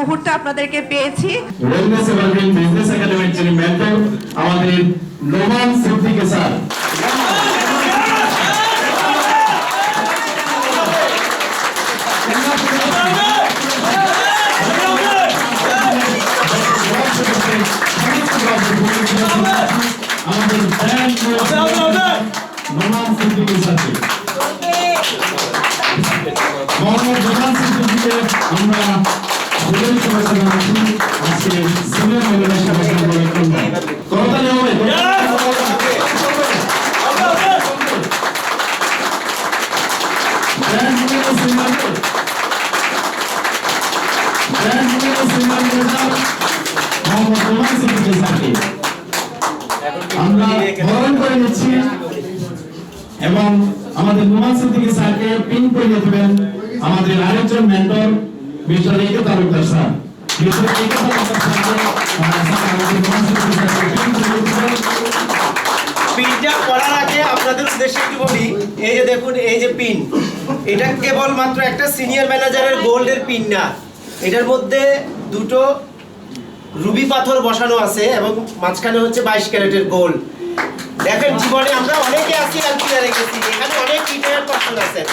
মুহূর্তে আপনাদেরকে পেয়েছি। ওয়েলনেস এভারগ্রিন বিজনেস একাডেমির যিনি মেন্টর আমাদের নোমান সিদ্দিকী স্যার। আমাদের ব্র্যান্ড নোমান সিদ্দিকী আমরা ফুলের শুভেচ্ছা জানাচ্ছি আজকে সিনিয়র সমাজের করতালি হবে সিনিয়র লিডার মোহাম্মদ নোমান সিদ্দিকী স্যারকে আমরা আমাদের নোমান সিদ্দিকী স্যারকে পিন করিয়ে দেবেন আমাদের আরেকজন মেন্টর একে তালুকদার স্যার একে তালুকদার স্যার পিনটা করার আগে আপনাদের উদ্দেশ্যে একটু বলি, এই যে দেখুন, এই যে পিন, এটা কেবল মাত্র একটা সিনিয়র ম্যানেজারের গোল্ডের পিন না। এটার মধ্যে দুটো রুবি পাথর বসানো আছে এবং মাঝখানে হচ্ছে বাইশ ক্যারেটের গোল্ড দেখেন, জীবনে আমরা অনেকে আছি এলপিআরে গেছি এখানে অনেক রিটায়ার পার্সন আছেন।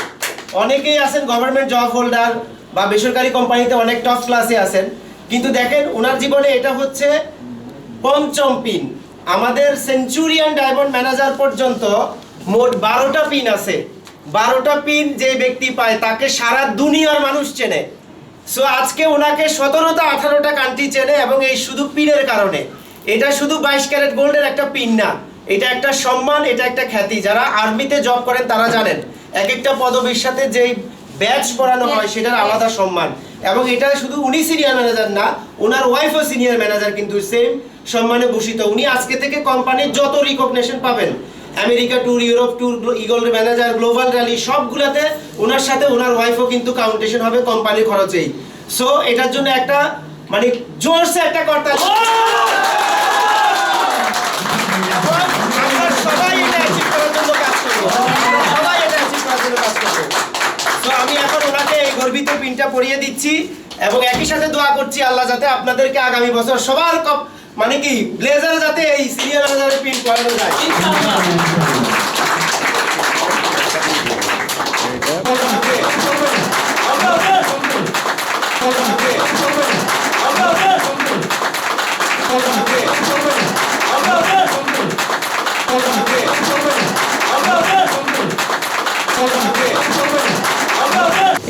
অনেকেই আছেন গভর্নমেন্ট জব হোল্ডার বা বেসরকারি কোম্পানিতে অনেক টপ ক্লাসে আছেন। কিন্তু দেখেন ওনার জীবনে এটা হচ্ছে পঞ্চম পিন আমাদের সেঞ্চুরিয়ান ডায়মন্ড ম্যানেজার পর্যন্ত মোট বারোটা পিন আছে। বারোটা পিন যে ব্যক্তি পায়, তাকে সারা দুনিয়ার মানুষ চেনে। সো আজকে ওনাকে সতেরোটা, আঠারোটা কান্ট্রি চেনে এবং এই শুধু পিনের কারণে। এটা শুধু বাইশ ক্যারেট গোল্ডের একটা পিন না। এটা একটা সম্মান, এটা একটা খ্যাতি। যারা আর্মিতে জব করেন, তারা জানেন। এক একটা পদবীর সাথে যেই ব্যাচ পড়ানো হয় সেটার আলাদা সম্মান। এবং এটা শুধু উনি সিনিয়র ম্যানেজার না ওনার ওয়াইফও সিনিয়র ম্যানেজার কিন্তু সেম সম্মানে ভূষিত। উনি আজকে থেকে কোম্পানির যত রিকগনিশন পাবেন America tour Europe tour eagle manager global rally সবগুলাতে ওনার সাথে ওনার ওয়াইফও কিন্তু কাউন্টেশন হবে কোম্পানির খরচেই। সো এটার জন্য একটা মানে জোরসে একটা কর্তা গর্বিত পড়িয়ে দিচ্ছি এবং একই সাথে দোয়া করছি আল্লাহ যাতে আপনাদেরকে আগামী বছর সবার মানে কি ব্লেজার যাতে এই সিরিয়াল প্রিন্ট করানো যায়।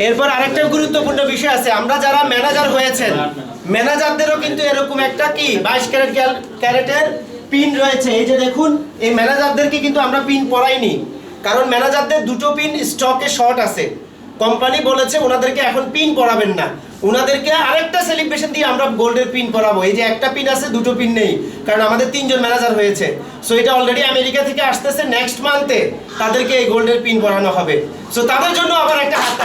এরপর আরেকটা গুরুত্বপূর্ণ বিষয় আছে। আমরা যারা ম্যানেজার হয়েছেন ম্যানেজারদেরও কিন্তু এরকম একটা কি বাইশ ক্যারেট ক্যারেটের পিন রয়েছে। এই যে দেখুন এই ম্যানেজারদেরকে কিন্তু আমরা পিন পরাইনি। কারণ ম্যানেজারদের দুটো পিন স্টকে শর্ট আছে। কোম্পানি বলেছে ওনাদেরকে এখন পিন পরাবেন না। ওনাদেরকে আরেকটা সেলিব্রেশন দিয়ে আমরা গোল্ডের পিন পরাবো। এই যে একটা পিন আছে, দুটো পিন নেই, কারণ আমাদের তিনজন ম্যানেজার হয়েছে। সো এটা অলরেডি আমেরিকা থেকে আসতেছে নেক্সট মান্থে তাদেরকে এই গোল্ডের পিন পরানো হবে। সো তাদের জন্য আবার একটা হাত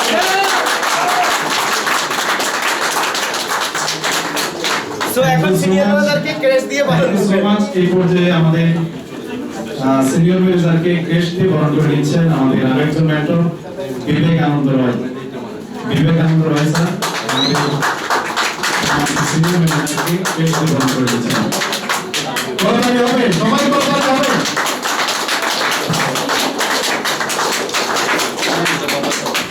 সো এখন সিনিয়র ম্যানেজারকে ক্রেস দিয়ে বরণ। এই পর্যায়ে আমাদের সিনিয়র ম্যানেজারকে ক্রেস্ট দিয়ে বরণ করে নিচ্ছেন আমাদের আরেকজন মেন্টর বিবেক আনন্দ রয়। বিবেক আনন্দ রয় স্যার আমাদের সিনিয়র ম্যানেজারকে ক্রেস্ট দিয়ে করে